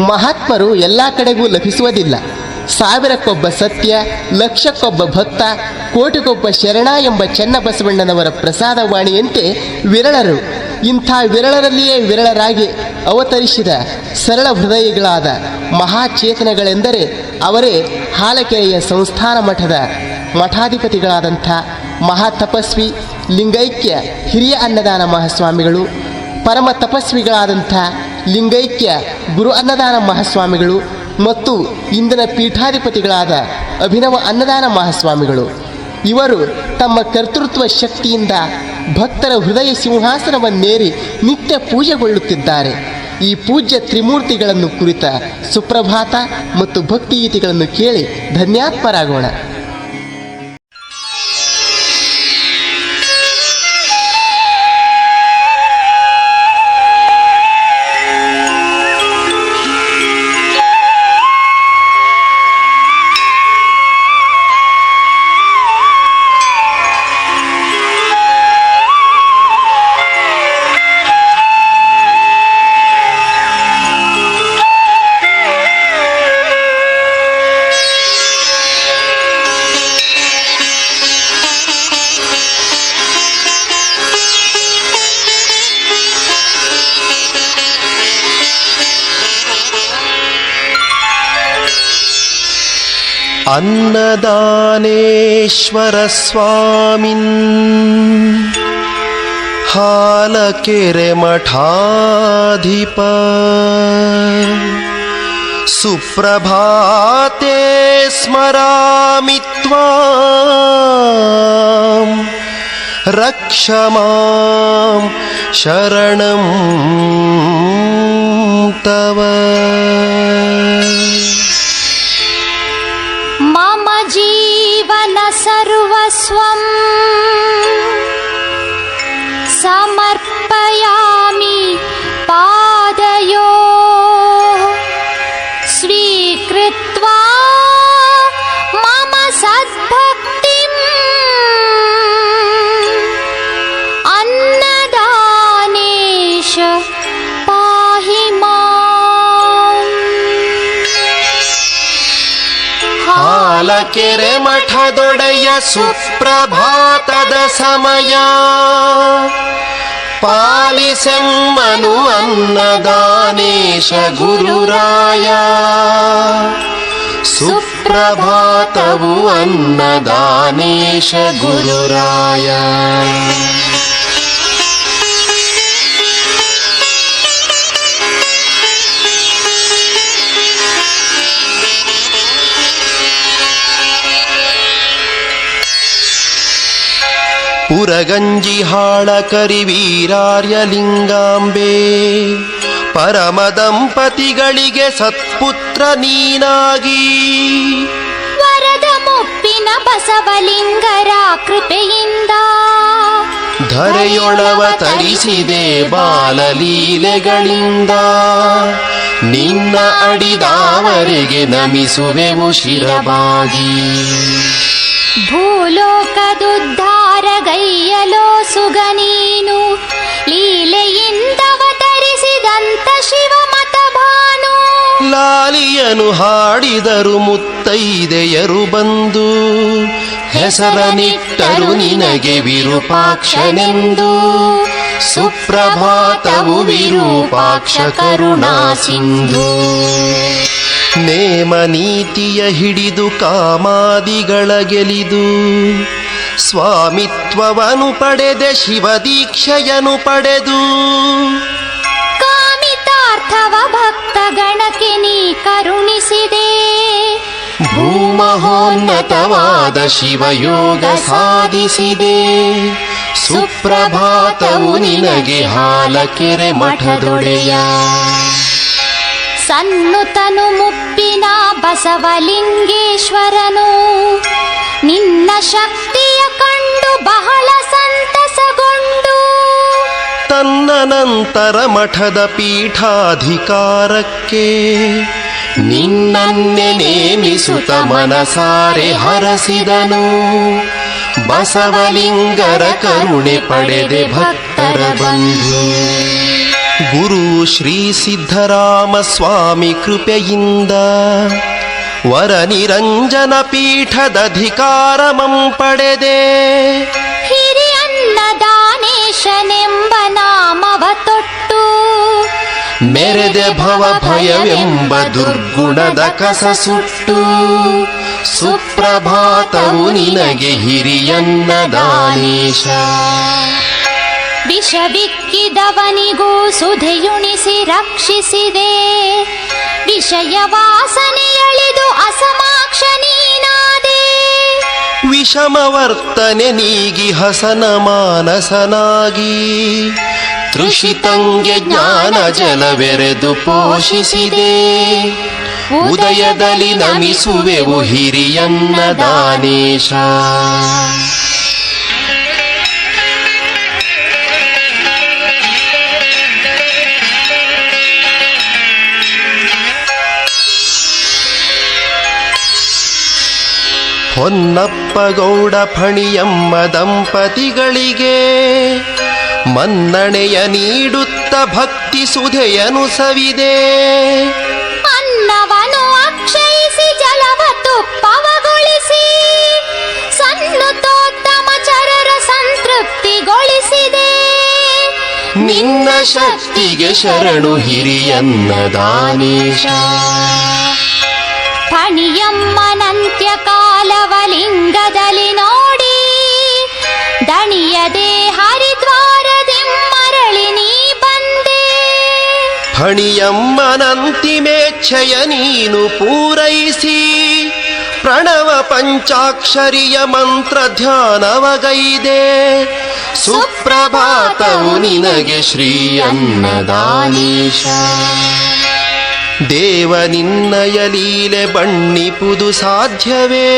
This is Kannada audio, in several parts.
ಮಹಾತ್ಮರು ಎಲ್ಲ ಕಡೆಗೂ ಲಭಿಸುವುದಿಲ್ಲ. ಸಾವಿರಕ್ಕೊಬ್ಬ ಸತ್ಯ, ಲಕ್ಷಕ್ಕೊಬ್ಬ ಭಕ್ತ, ಕೋಟಿಗೊಬ್ಬ ಶರಣ ಎಂಬ ಚೆನ್ನಬಸವಣ್ಣನವರ ಪ್ರಸಾದವಾಣಿಯಂತೆ ವಿರಳರು. ಇಂಥ ವಿರಳರಲ್ಲಿಯೇ ವಿರಳರಾಗಿ ಅವತರಿಸಿದ ಸರಳ ಹೃದಯಗಳಾದ ಮಹಾಚೇತನಗಳೆಂದರೆ ಅವರೇ ಹಾಲಕೆರೆಯ ಸಂಸ್ಥಾನ ಮಠದ ಮಠಾಧಿಪತಿಗಳಾದಂಥ ಮಹಾತಪಸ್ವಿ, ಲಿಂಗೈಕ್ಯ, ಹಿರಿಯ ಅನ್ನದಾನ ಮಹಾಸ್ವಾಮಿಗಳು, ಪರಮ ತಪಸ್ವಿಗಳಾದಂಥ ಲಿಂಗೈಕ್ಯ, ಗುರು ಅನ್ನದಾನ ಮಹಾಸ್ವಾಮಿಗಳು ಮತ್ತು ಇಂದಿನ ಪೀಠಾಧಿಪತಿಗಳಾದ ಅಭಿನವ ಅನ್ನದಾನ ಮಹಾಸ್ವಾಮಿಗಳು. ಇವರು ತಮ್ಮ ಕರ್ತೃತ್ವ ಶಕ್ತಿಯಿಂದ ಭಕ್ತರ ಹೃದಯ ಸಿಂಹಾಸನವನ್ನೇರಿ ನಿತ್ಯ ಪೂಜೆಗೊಳ್ಳುತ್ತಿದ್ದಾರೆ. ಈ ಪೂಜ್ಯ ತ್ರಿಮೂರ್ತಿಗಳನ್ನು ಕುರಿತ ಸುಪ್ರಭಾತ ಮತ್ತು ಭಕ್ತಿಗೀತೆಗಳನ್ನು ಕೇಳಿ ಧನ್ಯಾತ್ಮರಾಗೋಣ. अन्नदानेश्वरस्वामिन्। हालकिरेमठाधिप। सुप्रभाते स्मरामि त्वा। रक्षमा शरणं तव। सर्वस्वम्। ಹಾಲಕೆರೆ ಮಠದೊಡೆಯ ಸುಪ್ರಭಾತದ ಸಮಯ ಪಾಲಿಸೆಮ್ಮನು ಅನ್ನದಾನೇಶ ಗುರುರಾಯ ಸುಪ್ರಭಾತವು ಅನ್ನದಾನೇಶ ಗುರುರಾಯ ಪುರಗಂಜಿ ಹಾಳ ಕರಿವೀರಾರ್ಯ ಲಿಂಗಾಂಬೆ. ಪರಮ ದಂಪತಿಗಳಿಗೆ ಸತ್ಪುತ್ರ ನೀನಾಗಿ. ವರದ ಮುಪ್ಪಿನ ಬಸವಲಿಂಗರ ಕೃಪೆಯಿಂದ. ಧರೆಯೊಳವ ತರಿಸಿದೆ ಬಾಲಲೀಲೆಗಳಿಂದ ನಿನ್ನ ಅಡಿದಾವರೆಗೆ ನಮಿಸುವೆವು ಶಿರಬಾಗಿ. ಭೂಲೋಕದುದ್ಧಾರಗೈಯಲೋ ಸುಗನೀನು ಲೀಲೆಯಿಂದವತರಿಸಿದಂತ ಶಿವ ಮತಭಾನು ಲಾಲಿಯನು ಹಾಡಿದರು ಮುತ್ತೈದೆಯರು ಬಂದು, ಹೆಸರನಿಟ್ಟರು ನಿನಗೆ ವಿರೂಪಾಕ್ಷನೆಂದು. ಸುಪ್ರಭಾತವು ವಿರೂಪಾಕ್ಷ ಕರುಣಾ ಸಿಂಧು. ನೇಮ ನೀತಿಯ ಹಿಡಿದು ಕಾಮಾದಿಗಳ ಗೆಲಿದು ಸ್ವಾಮಿತ್ವವನು ಪಡೆದೆ ಶಿವದೀಕ್ಷೆಯನು ಪಡೆದು. ಕಾಮಿತಾರ್ಥವ ಭಕ್ತ ಗಣಕ್ಕೆ ನೀ ಕರುಣಿಸಿದೆ. ಭೂಮಹೋನ್ನತವಾದ ಶಿವಯೋಗ ಸಾಧಿಸಿದೆ. ಸುಪ್ರಭಾತವು ನಿನಗೆ ಹಾಲಕೆರೆ ಮಠದೊಡೆಯ. ಸನ್ನುತನು ಮುಪ್ಪಿನ ಬಸವಲಿಂಗೇಶ್ವರನು. ನಿನ್ನ ಶಕ್ತಿಯ ಕಂಡು ಬಹಳ ಸಂತಸಗೊಂಡು. ತನ್ನ ನಂತರ ಮಠದ ಪೀಠಾಧಿಕಾರಕ್ಕೆ ನಿನ್ನನ್ನೇ ನೇಮಿಸುತ್ತ ಮನಸಾರೆ ಹರಸಿದನು. ಬಸವಲಿಂಗರ ಕರುಣೆ ಪಡೆದೆ ಭಕ್ತರ ಬಂಧು. ಗುರು ಶ್ರೀ ಸಿದ್ಧರಾಮ ಸ್ವಾಮಿ ಕೃಪೆಯಿಂದ ವರ ನಿರಂಜನ ಪೀಠದಧಿಕಾರಮಂ ಪಡೆದೆ. ಹಿರಿಯನ್ನ ದಾನೇಶನೆಂಬ ನಾಮವ ತೊಟ್ಟು. ಮೆರೆದೆ ಭವ ಭಯವೆಂಬ ದುರ್ಗುಣದ ಕಸ ಸುಟ್ಟು. ಸುಪ್ರಭಾತವು ನಿನಗೆ ಹಿರಿಯನ್ನ ದಾನೇಶ ವಿಷವಿಕ್ಕಿದವನಿಗೂ ಸುಧೆಯುಣಿಸಿ ರಕ್ಷಿಸಿದೆ. ವಿಷಯ ವಾಸನೆಯಳಿದು ಅಸಮಾಕ್ಷ ನೀನಾದೆ. ವಿಷಮವರ್ತನೆ ನೀಗಿ ಹಸನ ಮಾನಸನಾಗಿ. ತೃಷಿತಂಗೆ ಜ್ಞಾನ ಜಲವೆರೆದು ಪೋಷಿಸಿದೆ. ಉದಯದಲ್ಲಿ ನಮಿಸುವೆವು ಹಿರಿಯನ್ನ ದಾನೇಶ. ಹೊನ್ನಪ್ಪ ಗೌಡ ಫಣಿಯಮ್ಮ ದಂಪತಿಗಳಿಗೆ ಮನ್ನಣೆಯ ನೀಡುತ್ತ ಭಕ್ತಿ ಸುಧೆಯನು ಸವಿದೆ. ಅನ್ನವನು ಅಕ್ಷಯಿಸಿ ಜಲವ ತುಪ್ಪವಗೊಳಿಸಿ ತೋಟಮ ಚರರ ಸಂತೃಪ್ತಿಗೊಳಿಸಿದೆ. ನಿನ್ನ ಶಕ್ತಿಗೆ ಶರಣು ಹಿರಿಯನ್ನ ದಾನೇಶ. ಫಣಿಯಮ್ಮನಂತ್ಯ ಕಾಲವಲಿಂಗದಲ್ಲಿ ನೋಡಿ ದಣಿಯದೆ ಹರಿದ್ವಾರದಿಮ್ಮರಳಿ ನೀ ಬಂದೆ. ಫಣಿಯಮ್ಮನಂತಿಮೇಚ್ಛೆಯ ನೀನು ಪೂರೈಸಿ, ಪ್ರಣವ ಪಂಚಾಕ್ಷರಿಯ ಮಂತ್ರ ಧ್ಯಾನವಗೈದೆ ಸುಪ್ರಭಾತವು ನಿನಗೆ ಶ್ರೀ ಅನ್ನದಾನೇಶ ದೇವ ನಿನ್ನಯ ಲೀಲೆ ಬಣ್ಣಿಪುದು ಸಾಧ್ಯವೇ?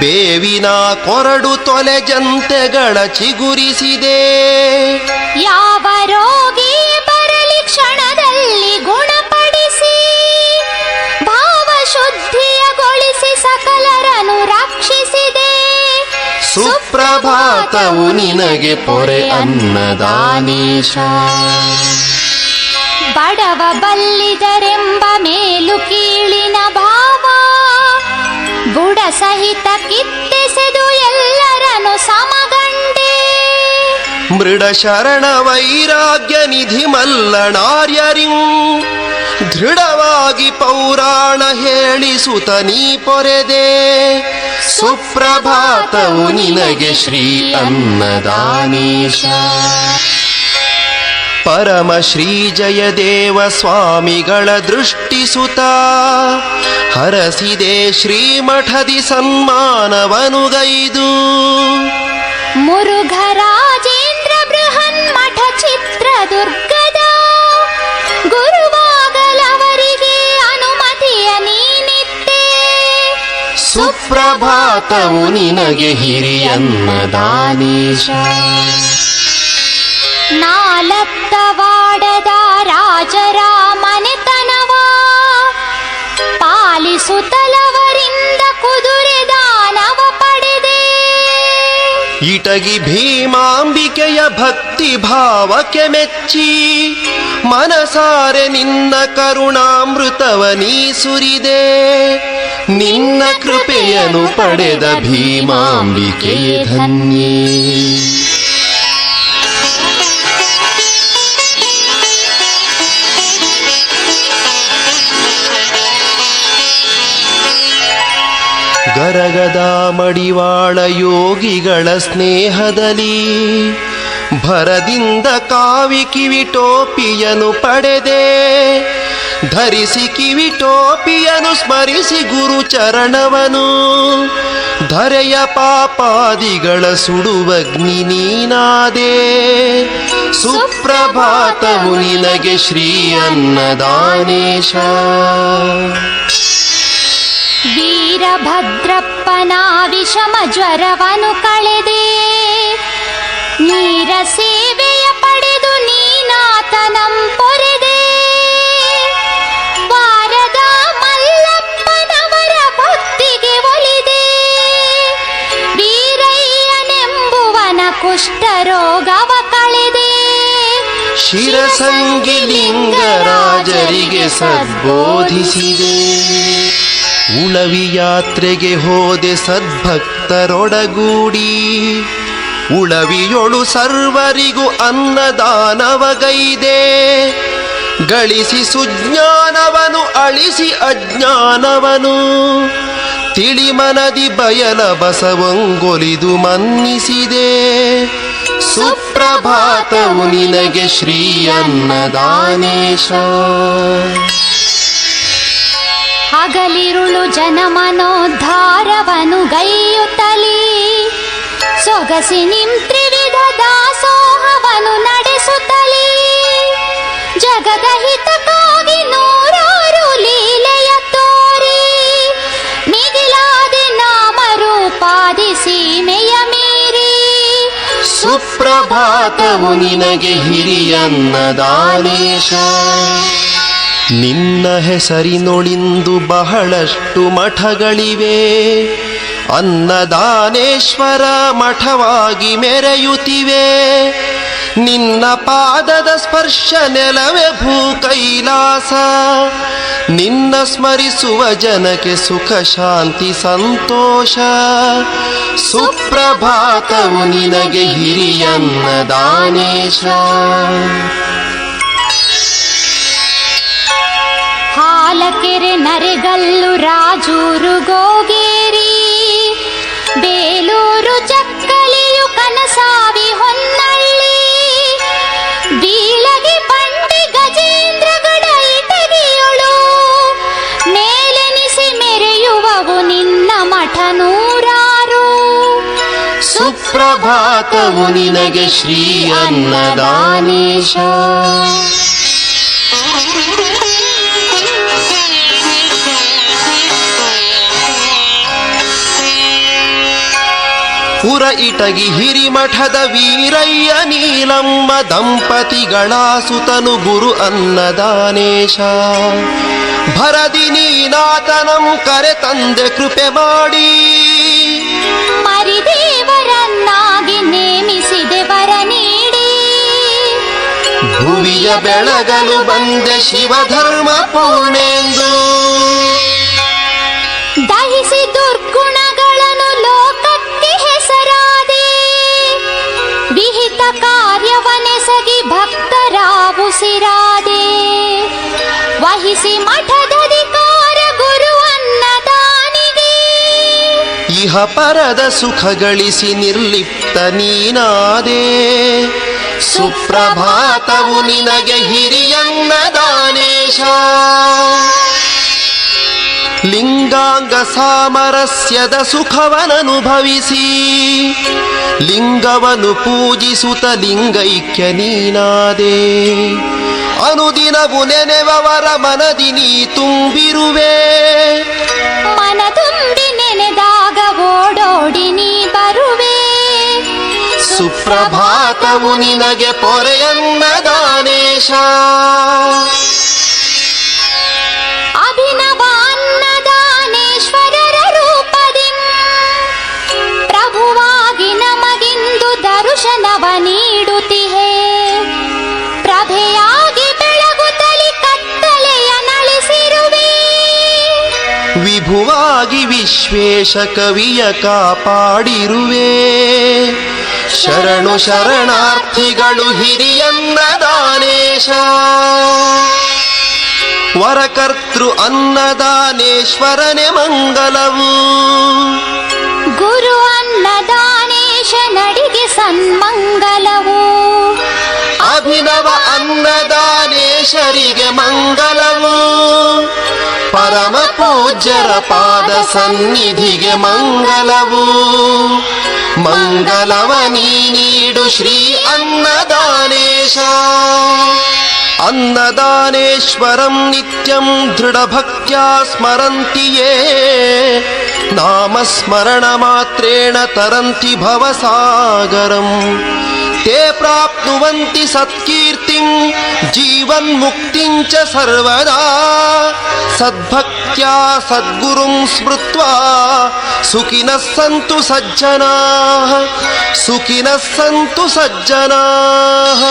ಬೇವಿನ ಕೊರಡು ತೊಲೆ ಜಂತೆಗಳ ಚಿಗುರಿಸಿದೆ. ಯಾವ ರೋಗಿ ಬರಲಿ ಕ್ಷಣದಲ್ಲಿ ಗುಣಪಡಿಸಿ ಭಾವ ಶುದ್ಧಿಯಗೊಳಿಸಿ ಸಕಲರನ್ನು ರಕ್ಷಿಸಿದೆ. ಸುಪ್ರಭಾತವು ನಿನಗೆ ಪೊರೆ ಅನ್ನದಾನೇಶ. ಬಡವ ಬಲ್ಲಿದರೆಂಬ ಮೇಲು ಕೀಳಿನ ಭಾವ. ಬುಡ ಸಹಿತ ಕಿತ್ತೆಸೆದು ಎಲ್ಲರನ್ನು ಸಮಗಂಡೆ. ಮೃಡ ಶರಣ ವೈರಾಗ್ಯ ನಿಧಿ ಮಲ್ಲಣಾರ್ಯರಿಂ. ದೃಢವಾಗಿ ಪೌರಾಣ ಹೇಳಿಸುತ ನೀ ಪೊರೆದೆ. ಸುಪ್ರಭಾತವು ನಿನಗೆ ಶ್ರೀ ಅನ್ನದಾನೇಶ. ಪರಮ ಶ್ರೀ ಜಯದೇವ ಸ್ವಾಮಿಗಳ ದೃಷ್ಟಿಸುತ ಹರಸಿದೆ ಶ್ರೀಮಠದಿ ಸನ್ಮಾನವನುಗೈದು. ಮುರುಘರಾಜೇಂದ್ರ ಬೃಹನ್ಮಠ ಚಿತ್ರದುರ್ಗದ. ಗುರುವಾಗಲವರಿಗೆ ಅನುಮತಿಯ ನೀನಿತ್ತೆ ಸುಪ್ರಭಾತವು ನಿನಗೆ ಹಿರಿಯನ್ನದಾನೇಶ ನಾಲತ್ತವಾಡದ ರಾಜರ ಮನೆತನವ ಪಾಲಿಸುತ್ತಲವರಿಂದ ಕುದುರೆ ದಾನವ ಪಡೆದೆ. ಇಟಗಿ ಭೀಮಾಂಬಿಕೆಯ ಭಕ್ತಿ ಭಾವಕ್ಕೆ ಮೆಚ್ಚಿ ಮನಸಾರೆ ನಿನ್ನ ಕರುಣಾಮೃತವ ನೀ ಸುರಿದೆ. ನಿನ್ನ ಕೃಪೆಯನ್ನು ಪಡೆದ ಭೀಮಾಂಬಿಕೆಯೇ ಧನ್ಯೇ. ಗರಗದ ಮಡಿವಾಳ ಯೋಗಿಗಳ ಸ್ನೇಹದಲ್ಲಿ ಭರದಿಂದ ಕಾವಿ ಕಿವಿಟೋಪಿಯನು ಪಡೆದೆ, ಧರಿಸಿ ಕಿವಿಟೋಪಿಯನು ಸ್ಮರಿಸಿ ಗುರು ಚರಣವನು. ಧರೆಯ ಪಾಪಾದಿಗಳ ಸುಡುವಗ್ನಿ ನೀನಾದೆ, ಸುಪ್ರಭಾತವು ನಿನಗೆ ಶ್ರೀ ಅನ್ನದಾನೇಶ. ವೀರಭದ್ರಪ್ಪನ ವಿಷಮ ಜ್ವರವನು ಕಳೆದೆ. ನೀರ ಸೇವೆಯ ಪಡೆದು ನೀನಾತನಂ ಪೊರೆದೆ. ವಾರದ ಮಲ್ಲಪ್ಪನವರ ಭಕ್ತಿಗೆ ಒಲಿದೆ. ವೀರಯ್ಯನೆಂಬುವನ ಕುಷ್ಠರೋಗವ ಕಳೆದೆ. ಶಿರಸಂಗಿ ಲಿಂಗರಾಜರಿಗೆ ಸದ್ಬೋಧಿಸಿದೆ. ಉಳವಿ ಯಾತ್ರೆಗೆ ಹೋದೆ ಸದ್ಭಕ್ತರೊಡಗೂಡಿ. ಉಳವಿಯೊಳು ಸರ್ವರಿಗೂ ಅನ್ನದಾನವಗೈದೆ. ಗಳಿಸಿ ಸುಜ್ಞಾನವನು, ಅಳಿಸಿ ಅಜ್ಞಾನವನು. ತಿಳಿಮನದಿ ಬಯಲ ಬಸವಂಗೊಲಿದು ಮನ್ನಿಸಿದೆ. ಸುಪ್ರಭಾತವು ನಿನಗೆ ಶ್ರೀ ಅನ್ನದಾನೇಶ ಹಗಲಿರುಳು ಜನಮನೋದ್ಧಾರವನು ಗೈಯುತ್ತಲೀ. ಸೊಗಸಿ ನಿಂತ್ರಿವಿಧ ದಾಸೋಹವನು ನಡೆಸುತ್ತಲೀ. ಜಗದ ಹಿತಕ್ಕಾಗಿ ನೂರಾರು ಲೀಲೆಯ ತೋರಿ. ಮಿಗಿಲಾದಿ ನಾಮರೂಪಾದಿ ಸೀಮೆಯ ಮೀರಿ. ಸುಪ್ರಭಾತವು ನಿನಗೆ ಹಿರಿಯನ್ನದಾನೇಶ ನಿನ್ನ ಹೆಸರಿನೊಳಿಂದು ಬಹಳಷ್ಟು ಮಠಗಳಿವೆ. ಅನ್ನದಾನೇಶ್ವರ ಮಠವಾಗಿ ಮೆರೆಯುತ್ತಿವೆ. ನಿನ್ನ ಪಾದದ ಸ್ಪರ್ಶ ನೆಲವೆ ಭೂ ಕೈಲಾಸ ನಿನ್ನ ಸ್ಮರಿಸುವ ಜನಕ್ಕೆ ಸುಖ, ಶಾಂತಿ, ಸಂತೋಷ. ಸುಪ್ರಭಾತವು ನಿನಗೆ ಹಿರಿಯನ್ನದಾನೇಶ ಹಾಲಕೆರೆ ನರೆಗಲ್ಲು ರಾಜೂರು ಗೋಗೇರಿ. ಬೇಲೂರು ಚಕ್ಕಲಿಯು ಕನಸಾವಿ ಹೊನ್ನಳ್ಳಿ. ಬೀಳಗಿ ಬಂಡಿ ಗಜೇಂದ್ರ ಇಟಗಿಯೊಳು. ಮೇಲೆನಿಸಿ ಮೆರೆಯುವವು ನಿನ್ನ ಮಠ ನೂರಾರು. ಸುಪ್ರಭಾತವು ನಿನಗೆ ಶ್ರೀ ಅನ್ನದಾನೇಶ. ಪುರ ಇಟಗಿ ಹಿರಿಮಠದ ವೀರಯ್ಯ ನೀಲಮ್ಮ ದಂಪತಿ ಗಣಾಸುತನು ಗುರು ಅನ್ನದಾನೇಶ. ಭರದಿ ನೀನಾತನಂ ಕರೆ ತಂದೆ ಕೃಪೆ ಮಾಡಿ. ಮರಿದೇವರನ್ನಾಗಿ ನೇಮಿಸಿದೆ ವರ ನೀಡಿ. ಭುವಿಯ ಬೆಳಗಲು ಬಂದೆ ಶಿವಧರ್ಮ ಪೂರ್ಣೆಂದು. ಕಾರ್ಯವನೆಸಗಿ ಉಸಿರಾದೆ ವಹಿಸಿ ಮಠದಧಿಕಾರ ಗುರುವನ್ನ ದಾನಿದೆ ಇಹ ಪರದ ಸುಖ ಗಳಿಸಿ ನಿರ್ಲಿಪ್ತ ನೀನಾದೆ. ಸುಪ್ರಭಾತವು ನಿನಗೆ ಹಿರಿಯನ್ನದಾನೇಶ ಲಿಂಗಾಂಗ ಸಾಮರಸ್ಯದ ಸುಖವನನುಭವಿಸಿ ಲಿಂಗವನು ಪೂಜಿಸುತ್ತ ಲಿಂಗೈಕ್ಯ ನೀನಾದೆ. ಅನುದಿನವು ನೆನೆವವರ ಮನದಿ ನೀ ತುಂಬಿರುವೆ. ಮನ ತುಂಬಿ ನೆನೆದಾಗ ಓಡೋಡಿ ನೀ ಬರುವೆ. ಸುಪ್ರಭಾತವು ನಿನಗೆ ಪೊರೆಯನ್ನದಾನೇಶ ಅಭಿನವ ದರ್ಶನವ ನೀಡುತ್ತಿಹೆ. ಪ್ರಭೆಯಾಗಿ ಬೆಳಗುತ್ತಲಿ ಕತ್ತಲೆಯ ನಳಿಸಿರುವೆ. ವಿಭುವಾಗಿ ವಿಶ್ವೇಶ ಕವಿಯ ಕಾಪಾಡಿರುವೆ. ಶರಣು ಶರಣಾರ್ಥಿಗಳು ಹಿರಿಯನ್ನ ದಾನೇಶ. ವರಕರ್ತೃ ಅನ್ನದಾನೇಶ್ವರನೆ ಮಂಗಲವು. ಸನ್ಮಂಗಲವು ಅಭಿನವ ಅನ್ನದಾನೇಶರಿಗೆ ಮಂಗಲವು ಪರಮ ಪೂಜ್ಯರ ಪಾದ ಸನ್ನಿಧಿಗೆ ಮಂಗಲವು ಮಂಗಲವ ನೀ ನೀಡು ಶ್ರೀ ಅನ್ನದಾನೇಶ ಅನ್ನದಾನೇಶ್ವರಂ ನಿತ್ಯಂ ದೃಢಭಕ್ತ್ಯಾ ಸ್ಮರಂತಿ नामस्मरणमात्रेण तरन्ति भवसागरम् ते प्राप्नुवन्ति सत्कीर्तिम् जीवन्मुक्तिम् च सर्वदा सद्भक्त्या सद्गुरुं स्मृत्वा सुखिनः सन्तु सज्जनाः सुखिनः सन्तु सज्जनाः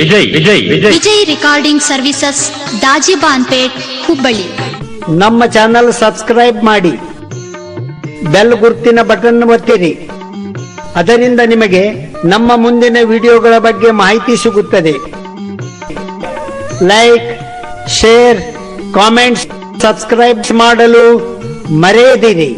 Vijay Vijay Vijay. Vijay recording services Dajibanpet Hubballi. ನಮ್ಮ ಚಾನಲ್ ಸಬ್ಸ್ಕ್ರೈಬ್ ಮಾಡಿ. ಬೆಲ್ ಗುರುತಿನ ಬಟನ್ ಒತ್ತಿರಿ. ಅದರಿಂದ ನಿಮಗೆ ನಮ್ಮ ಮುಂದಿನ ವಿಡಿಯೋಗಳ ಬಗ್ಗೆ ಮಾಹಿತಿ ಸಿಗುತ್ತದೆ. ಲೈಕ್ ಶೇರ್ ಕಾಮೆಂಟ್ಸ್ ಸಬ್ಸ್ಕ್ರೈಬ್ ಮಾಡಲು ಮರೆಯದಿರಿ.